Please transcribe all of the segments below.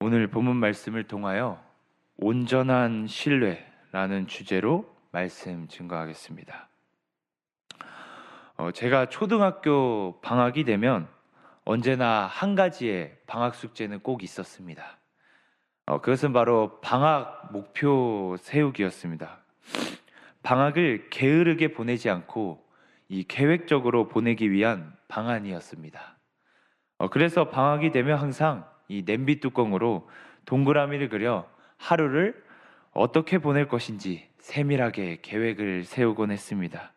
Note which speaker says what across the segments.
Speaker 1: 오늘 본문 말씀을 통하여 온전한 신뢰라는 주제로 말씀 증거하겠습니다. 어, 제가 초등학교 방학이 되면 언제나 한 가지의 방학 숙제는 꼭 있었습니다. 어, 그것은 바로 방학 목표 세우기였습니다. 방학을 게으르게 보내지 않고 이 계획적으로 보내기 위한 방안이었습니다. 어, 그래서 방학이 되면 항상 이 냄비 뚜껑으로 동그라미를 그려 하루를 어떻게 보낼 것인지 세밀하게 계획을 세우곤 했습니다.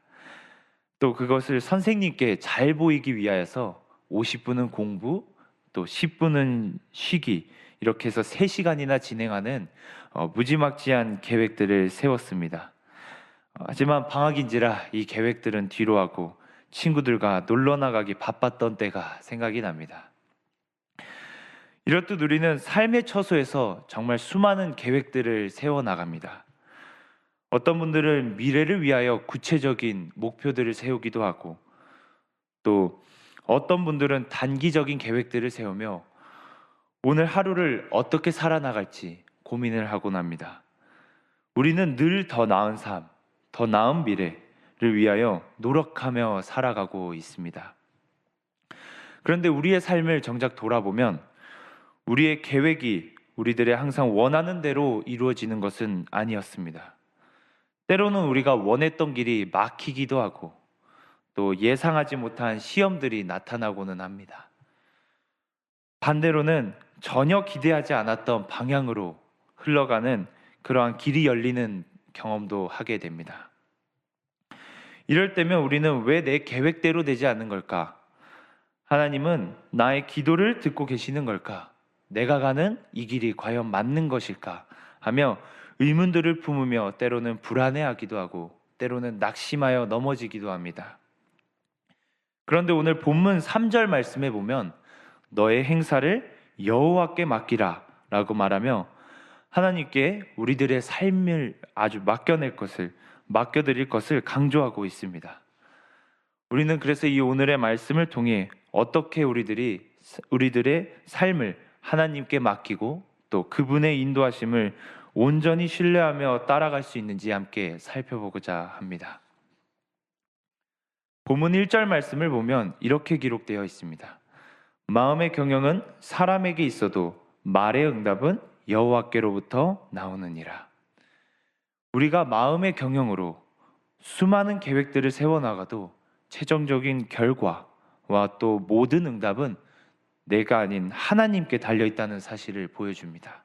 Speaker 1: 또 그것을 선생님께 잘 보이기 위하여서 50분은 공부, 또 10분은 쉬기, 이렇게 해서 3시간이나 진행하는 어, 무지막지한 계획들을 세웠습니다. 어, 하지만 방학인지라 이 계획들은 뒤로 하고 친구들과 놀러 나가기 바빴던 때가 생각이 납니다. 이렇듯 우리는 삶의 처소에서 정말 수많은 계획들을 세워 나갑니다. 어떤 분들은 미래를 위하여 구체적인 목표들을 세우기도 하고 또 어떤 분들은 단기적인 계획들을 세우며 오늘 하루를 어떻게 살아나갈지 고민을 하곤 합니다. 우리는 늘 더 나은 삶, 더 나은 미래를 위하여 노력하며 살아가고 있습니다. 그런데 우리의 삶을 정작 돌아보면 우리의 계획이 우리들의 항상 원하는 대로 이루어지는 것은 아니었습니다. 때로는 우리가 원했던 길이 막히기도 하고 또 예상하지 못한 시험들이 나타나고는 합니다. 반대로는 전혀 기대하지 않았던 방향으로 흘러가는 그러한 길이 열리는 경험도 하게 됩니다. 이럴 때면 우리는 왜 내 계획대로 되지 않는 걸까? 하나님은 나의 기도를 듣고 계시는 걸까? 내가 가는 이 길이 과연 맞는 것일까? 하며 의문들을 품으며 때로는 불안해하기도 하고 때로는 낙심하여 넘어지기도 합니다. 그런데 오늘 본문 3절 말씀에 보면 너의 행사를 여호와께 맡기라라고 말하며 하나님께 우리들의 삶을 아주 맡겨낼 것을 맡겨드릴 것을 강조하고 있습니다. 우리는 그래서 이 오늘의 말씀을 통해 어떻게 우리들이 우리들의 삶을 하나님께 맡기고 또 그분의 인도하심을 온전히 신뢰하며 따라갈 수 있는지 함께 살펴보고자 합니다. 본문 1절 말씀을 보면 이렇게 기록되어 있습니다. 마음의 경영은 사람에게 있어도 말의 응답은 여호와께로부터 나오느니라. 우리가 마음의 경영으로 수많은 계획들을 세워 나가도 최종적인 결과와 또 모든 응답은 내가 아닌 하나님께 달려 있다는 사실을 보여줍니다.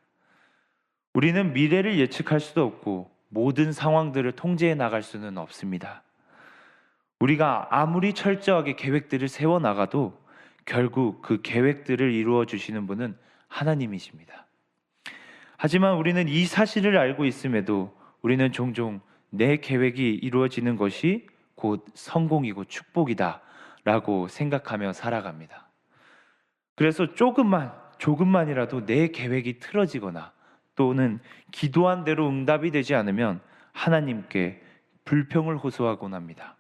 Speaker 1: 우리는 미래를 예측할 수도 없고 모든 상황들을 통제해 나갈 수는 없습니다. 우리가 아무리 철저하게 계획들을 세워 나가도 결국 그 계획들을 이루어 주시는 분은 하나님이십니다. 하지만 우리는 이 사실을 알고 있음에도 우리는 종종 내 계획이 이루어지는 것이 곧 성공이고 축복이다 라고 생각하며 살아갑니다. 그래서 조금만, 조금만이라도 내 계획이 틀어지거나 또는 기도한 대로 응답이 되지 않으면 하나님께 불평을 호소하곤 합니다.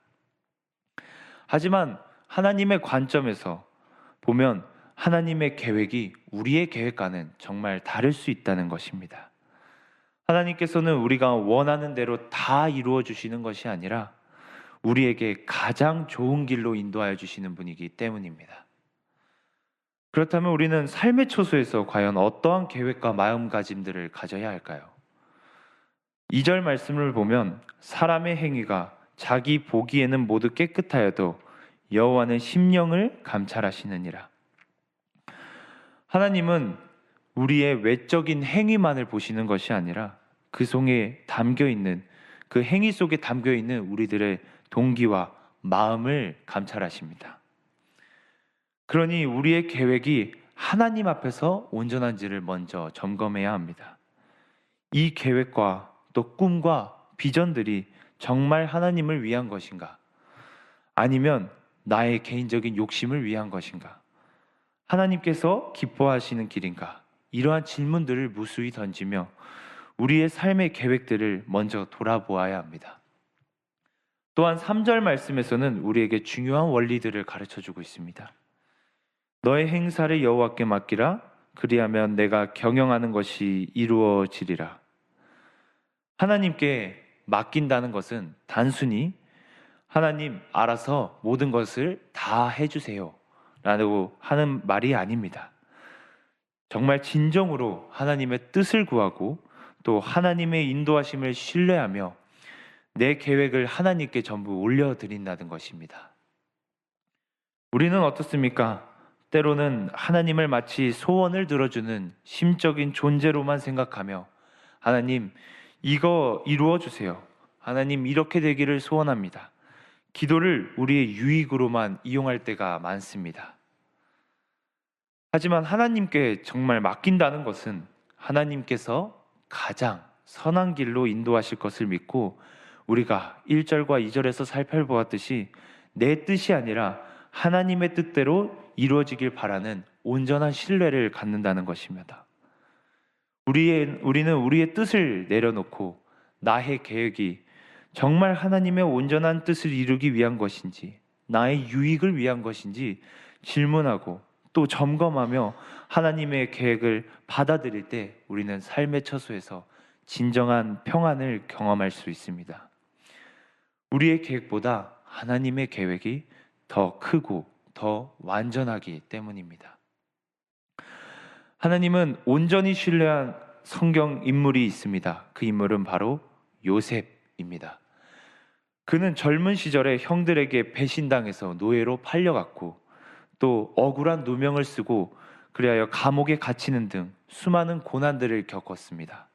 Speaker 1: 하지만 하나님의 관점에서 보면 하나님의 계획이 우리의 계획과는 정말 다를 수 있다는 것입니다. 하나님께서는 우리가 원하는 대로 다 이루어 주시는 것이 아니라 우리에게 가장 좋은 길로 인도하여 주시는 분이기 때문입니다. 그렇다면 우리는 삶의 초소에서 과연 어떠한 계획과 마음가짐들을 가져야 할까요? 2절 말씀을 보면 사람의 행위가 자기 보기에는 모두 깨끗하여도 여호와는 심령을 감찰하시느니라. 하나님은 우리의 외적인 행위만을 보시는 것이 아니라 그 속에 담겨 있는 그 행위 속에 담겨 있는 우리들의 동기와 마음을 감찰하십니다. 그러니 우리의 계획이 하나님 앞에서 온전한지를 먼저 점검해야 합니다. 이 계획과 또 꿈과 비전들이 정말 하나님을 위한 것인가? 아니면 나의 개인적인 욕심을 위한 것인가? 하나님께서 기뻐하시는 길인가? 이러한 질문들을 무수히 던지며 우리의 삶의 계획들을 먼저 돌아보아야 합니다. 또한 3절 말씀에서는 우리에게 중요한 원리들을 가르쳐 주고 있습니다. 너의 행사를 여호와께 맡기라 그리하면 내가 경영하는 것이 이루어지리라. 하나님께 맡긴다는 것은 단순히 하나님 알아서 모든 것을 다 해주세요. 라고 하는 말이 아닙니다. 정말 진정으로 하나님의 뜻을 구하고 또 하나님의 인도하심을 신뢰하며 내 계획을 하나님께 전부 올려드린다는 것입니다. 우리는 어떻습니까? 때로는 하나님을 마치 소원을 들어주는 심적인 존재로만 생각하며 하나님, 이거 이루어 주세요. 하나님, 이렇게 되기를 소원합니다. 기도를 우리의 유익으로만 이용할 때가 많습니다. 하지만 하나님께 정말 맡긴다는 것은 하나님께서 가장 선한 길로 인도하실 것을 믿고 우리가 1절과 2절에서 살펴보았듯이 내 뜻이 아니라 하나님의 뜻대로 이루어지길 바라는 온전한 신뢰를 갖는다는 것입니다. 우리의, 우리는 우리의 뜻을 내려놓고 나의 계획이 정말 하나님의 온전한 뜻을 이루기 위한 것인지, 나의 유익을 위한 것인지 질문하고 또 점검하며 하나님의 계획을 받아들일 때 우리는 삶의 처소에서 진정한 평안을 경험할 수 있습니다. 우리의 계획보다 하나님의 계획이 더 크고 더 완전하기 때문입니다. 하나님은 온전히 신뢰한 성경 인물이 있습니다. 그 인물은 바로 요셉입니다. 그는 젊은 시절에 형들에게 배신당해서 노예로 팔려갔고 또 억울한 누명을 쓰고 그리하여 감옥에 갇히는 등 수많은 고난들을 겪었습니다.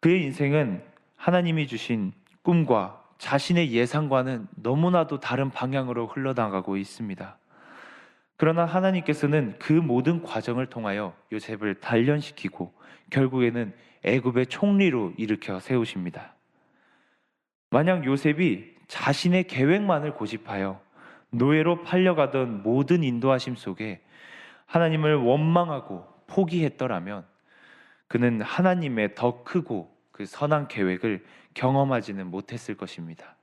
Speaker 1: 그의 인생은 하나님이 주신 꿈과 자신의 예상과는 너무나도 다른 방향으로 흘러나가고 있습니다. 그러나 하나님께서는 그 모든 과정을 통하여 요셉을 단련시키고 결국에는 애굽의 총리로 일으켜 세우십니다. 만약 요셉이 자신의 계획만을 고집하여 노예로 팔려가던 모든 인도하심 속에 하나님을 원망하고 포기했더라면 그는 하나님의 더 크고 그 선한 계획을 경험하지는 못했을 것입니다.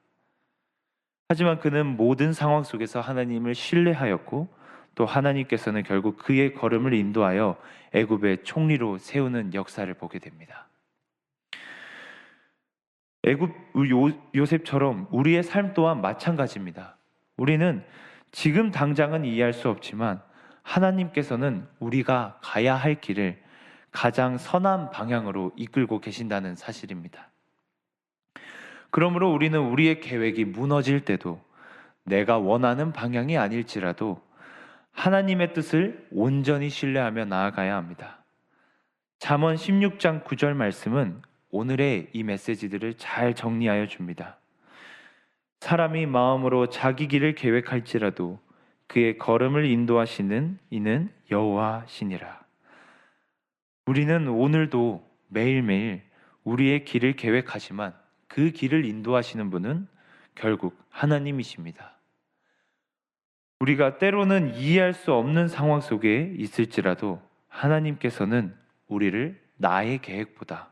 Speaker 1: 하지만 그는 모든 상황 속에서 하나님을 신뢰하였고 또 하나님께서는 결국 그의 걸음을 인도하여 애굽의 총리로 세우는 역사를 보게 됩니다. 애굽 요셉처럼 우리의 삶 또한 마찬가지입니다. 우리는 지금 당장은 이해할 수 없지만 하나님께서는 우리가 가야 할 길을 가장 선한 방향으로 이끌고 계신다는 사실입니다. 그러므로 우리는 우리의 계획이 무너질 때도 내가 원하는 방향이 아닐지라도 하나님의 뜻을 온전히 신뢰하며 나아가야 합니다. 잠언 16장 9절 말씀은 오늘의 이 메시지들을 잘 정리하여 줍니다. 사람이 마음으로 자기 길을 계획할지라도 그의 걸음을 인도하시는 이는 여호와시니라. 우리는 오늘도 매일매일 우리의 길을 계획하지만 그 길을 인도하시는 분은 결국 하나님이십니다. 우리가 때로는 이해할 수 없는 상황 속에 있을지라도 하나님께서는 우리를 나의 계획보다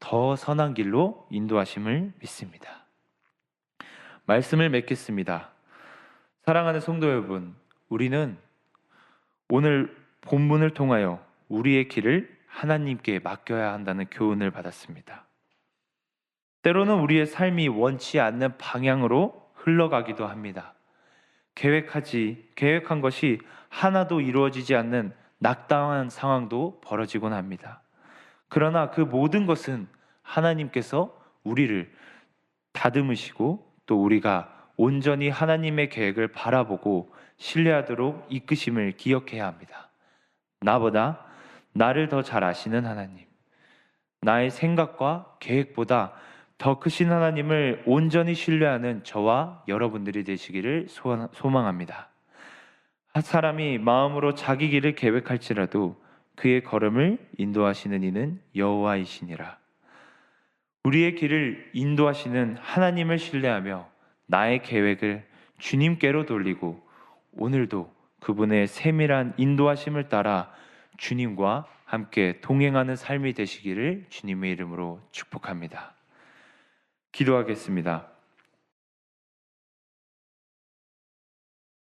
Speaker 1: 더 선한 길로 인도하심을 믿습니다. 말씀을 맺겠습니다. 사랑하는 성도 여러분, 우리는 오늘 본문을 통하여 우리의 길을 하나님께 맡겨야 한다는 교훈을 받았습니다. 때로는 우리의 삶이 원치 않는 방향으로 흘러가기도 합니다. 계획하지 계획한 것이 하나도 이루어지지 않는 낙당한 상황도 벌어지곤 합니다. 그러나 그 모든 것은 하나님께서 우리를 다듬으시고 또 우리가 온전히 하나님의 계획을 바라보고 신뢰하도록 이끄심을 기억해야 합니다. 나보다 나를 더 잘 아시는 하나님, 나의 생각과 계획보다 더 크신 하나님을 온전히 신뢰하는 저와 여러분들이 되시기를 소망합니다. 사람이 마음으로 자기 길을 계획할지라도 그의 걸음을 인도하시는 이는 여호와이시니라. 우리의 길을 인도하시는 하나님을 신뢰하며 나의 계획을 주님께로 돌리고 오늘도 그분의 세밀한 인도하심을 따라 주님과 함께 동행하는 삶이 되시기를 주님의 이름으로 축복합니다. 기도하겠습니다.